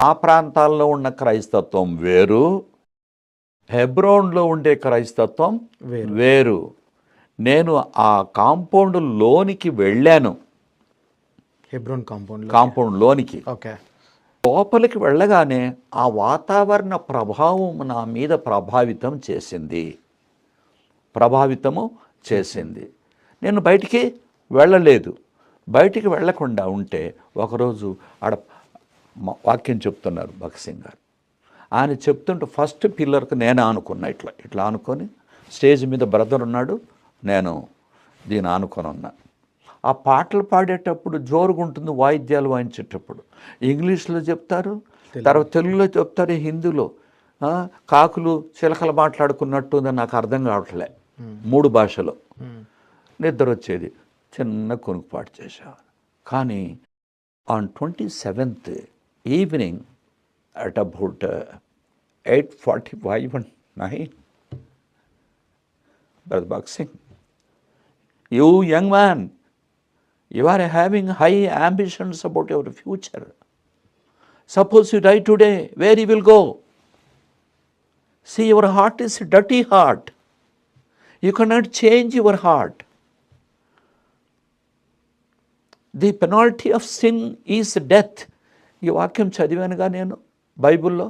ఆ ప్రాంతాల్లో ఉన్న క్రైస్తత్వం వేరు హెబ్రోన్లో ఉండే క్రైస్తత్వం వేరు. వేరు. నేను ఆ కాంపౌండ్ లోనికి వెళ్ళాను. హెబ్రోన్ కాంపౌండ్ కాంపౌండ్ లోనికి ఓకే. లోపలికి వెళ్ళగానే ఆ వాతావరణ ప్రభావం నా మీద ప్రభావితం చేసింది. ప్రభావితము చేసింది. నేను బయటికి వెళ్ళలేదు. బయటికి వెళ్ళకుండా ఉంటే ఒకరోజు ఆడ వాక్యం చెప్తున్నారు భగత్ సింగ్ గారు. ఆయన చెప్తుంటే ఫస్ట్ పిల్లర్కి నేను ఆనుకున్నా ఇట్లా ఇట్లా ఆనుకొని స్టేజ్ మీద బ్రదర్ ఉన్నాడు నేను దీని ఆనుకొని ఉన్నా. ఆ పాటలు పాడేటప్పుడు జోరుగా ఉంటుంది వాయిద్యాలు వాయించేటప్పుడు. ఇంగ్లీష్లో చెప్తారు తర్వాత తెలుగులో చెప్తారు హిందీలో. కాకులు చిలకలు మాట్లాడుకున్నట్టు నాకు అర్థం కావట్లే. మూడు భాషలో. నిద్ర వచ్చేది చిన్న కొనుక్కుపాటు చేసేవారు. కానీ on twenty seventh evening at about uh, 8.45 and 9, Bharat Bhag Singh, you young man, you are having high ambitions about your future. Suppose you die today, where you will go? See, your heart is dirty heart. You cannot change your heart. The penalty of sin is death. ఈ వాక్యం చదివానుగా నేను బైబిల్లో.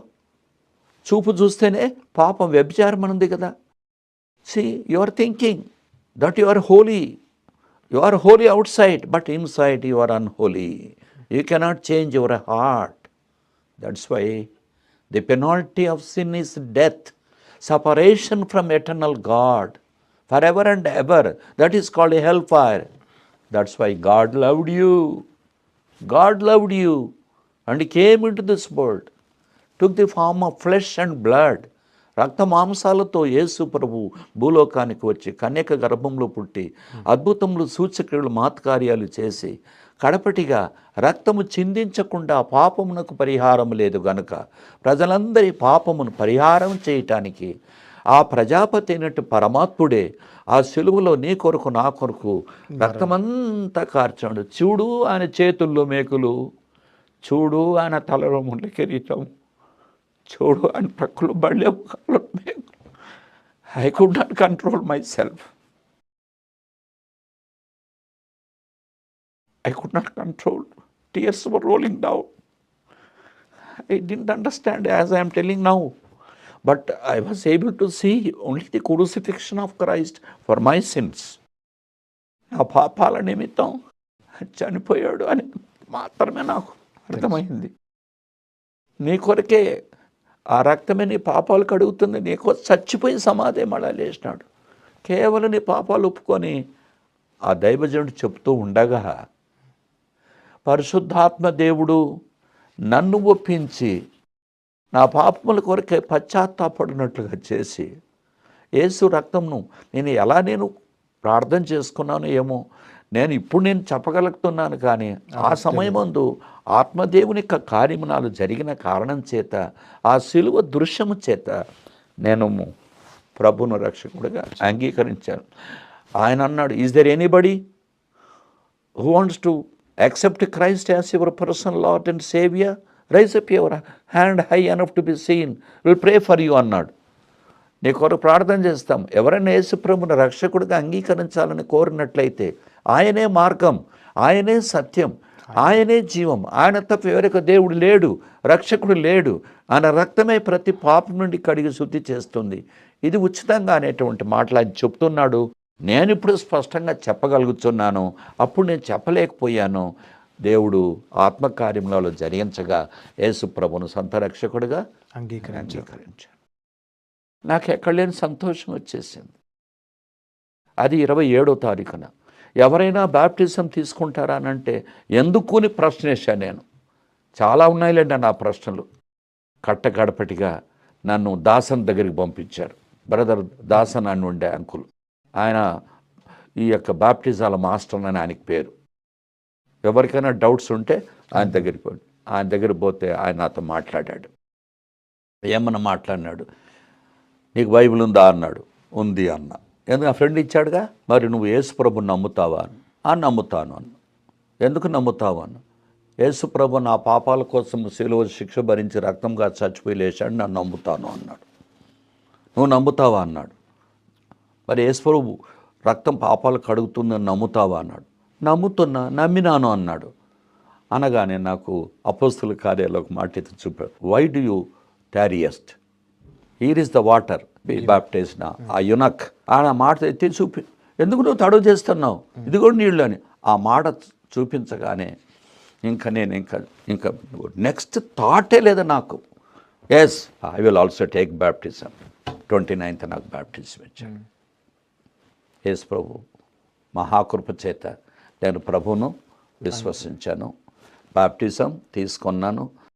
చూపు చూస్తేనే పాపం వ్యభిచారం అని ఉంది కదా. See you are thinking that you are holy you are holy outside but inside you are unholy you cannot change your heart that's why the penalty of sin is death separation from eternal God forever and ever that is called hell fire that's why God loved you God loved you and came into this world took the form of flesh and blood రక్త మాంసాలతో యేసు ప్రభు భూలోకానికి వచ్చి కన్యక గర్భంలో పుట్టి అద్భుతములు సూచక్రియలు మాత్కార్యాలు చేసి కడపటిగా రక్తము చిందించకుండా పాపమునకు పరిహారం లేదు గనుక ప్రజలందరి పాపమును పరిహారం చేయటానికి ఆ ప్రజాపతి అయినట్టు పరమాత్ముడే ఆ సెలువులో నీ కొరకు నా కొరకు రక్తమంతా కార్చాడు. చూడు ఆయన చేతుల్లో మేకులు. చూడు ఆయన తలలో ముండ్ల కిరీటం చూడు ఆయన ప్రక్కలు బళ్ళే కాళ్ళు మేకులు I could not control myself I could not control. Tears were rolling down. I didn't understand as I am telling now. But I was able to see only the crucifixion of Christ for my sins. నా పాపాల నిమిత్తం చనిపోయాడు అని మాత్రమే నాకు అర్థమైంది. నీ కొరకే ఆ రక్తమే నీ పాపాలు కడుగుతుంది. నీ కొరకు చచ్చిపోయి సమాధి మళ్ళా లేచినాడు. కేవలం నీ పాపాలు ఒప్పుకొని ఆ దైవజనుడు చెప్తూ ఉండగా పరిశుద్ధాత్మ దేవుడు నన్ను ఒప్పించి నా పాపముల కొరకే పశ్చాత్తాపడినట్లుగా చేసి యేసు రక్తంను నేను ఎలా నేను ప్రార్థన చేసుకున్నాను ఏమో నేను ఇప్పుడు నేను చెప్పగలుగుతున్నాను కానీ ఆ సమయమందు ఆత్మదేవుని యొక్క కార్యమునాలు జరిగిన కారణం చేత ఆ శిలువ దృశ్యము చేత నేను ప్రభును రక్షకుడిగా అంగీకరించాను. ఆయన అన్నాడు is there anybody who wants to accept Christ as your personal Lord and Savior, raise up your hand high enough to be seen. We'll pray for you అన్నాడు. నీ కొరకు ప్రార్థన చేస్తాం. ఎవరైనా యేసుప్రభుని రక్షకుడిగా అంగీకరించాలని కోరినట్లయితే ఆయనే మార్గం ఆయనే సత్యం ఆయనే జీవం. ఆయన తప్ప ఎవరికి దేవుడు లేడు రక్షకుడు లేడు. ఆయన రక్తమే ప్రతి పాపం నుండి కడిగి శుద్ధి చేస్తుంది. ఇది ఉచితంగా అనేటువంటి మాటలు ఆయన చెప్తున్నాడు. నేను ఇప్పుడు స్పష్టంగా చెప్పగలుగుతున్నాను. అప్పుడు నేను చెప్పలేకపోయాను. దేవుడు ఆత్మకార్యములలో జరిగించగా యేసు ప్రభును సొంత రక్షకుడిగా అంగీకరించారు నాకు ఎక్కడ లేని సంతోషం వచ్చేసింది. అది ఇరవై ఏడో తారీఖున. ఎవరైనా బ్యాప్టిజం తీసుకుంటారా అని అంటే ఎందుకు అని ప్రశ్న వేశాను నేను? చాలా ఉన్నాయిలేండి నా ప్రశ్నలు. కట్టగడపటిగా నన్ను దాసన్ దగ్గరికి పంపించారు. బ్రదర్ దాసన్ అని ఉండే అంకుల్. ఆయన ఈ యొక్క బ్యాప్టిజాల మాస్టర్ అని ఆయనకి పేరు. ఎవరికైనా డౌట్స్ ఉంటే ఆయన దగ్గరికి పోయి ఆయన దగ్గర పోతే ఆయన నాతో మాట్లాడాడు. ఏమన్నా మాట్లాడినాడు? నీకు బైబిల్ ఉందా? అన్నాడు. ఉంది అన్న. ఎందుకు ఆ ఫ్రెండ్ ఇచ్చాడుగా? మరి నువ్వు యేసుప్రభుని నమ్ముతావా అని. ఆ నమ్ముతాను అన్న. ఎందుకు నమ్ముతావు అన్న? యేసుప్రభు నా పాపాల కోసం శిలువ శిక్ష భరించి రక్తంగా చచ్చిపోయి లేచాడు నన్ను నమ్ముతాను అన్నాడు. నువ్వు నమ్ముతావా అన్నాడు. మరి యేసుప్రభు రక్తం పాపాలు కడుగుతుందని నమ్ముతావా అన్నాడు. నమ్ముతున్నా నమ్మినాను అన్నాడు. అనగానే నాకు అపోస్తుల కార్యాలు ఒక మాట చూపాడు why do you tarriest here is the water be baptize నా ఆ యునక్ ఆ మాట ఎత్తి చూపి ఎందుకు నువ్వు తడువు చేస్తున్నావు? ఇది కూడా నీళ్ళు అని ఆ మాట చూపించగానే ఇంకా నేను ఇంకా ఇంకా నెక్స్ట్ థాటే లేదు నాకు. Yes I will also take baptism twenty ninth నాకు బ్యాప్టిజం ఇచ్చాడు. యేసు ప్రభు మహాకృప చేత నేను ప్రభువును విశ్వసించాను. బాప్టిజం తీసుకున్నాను.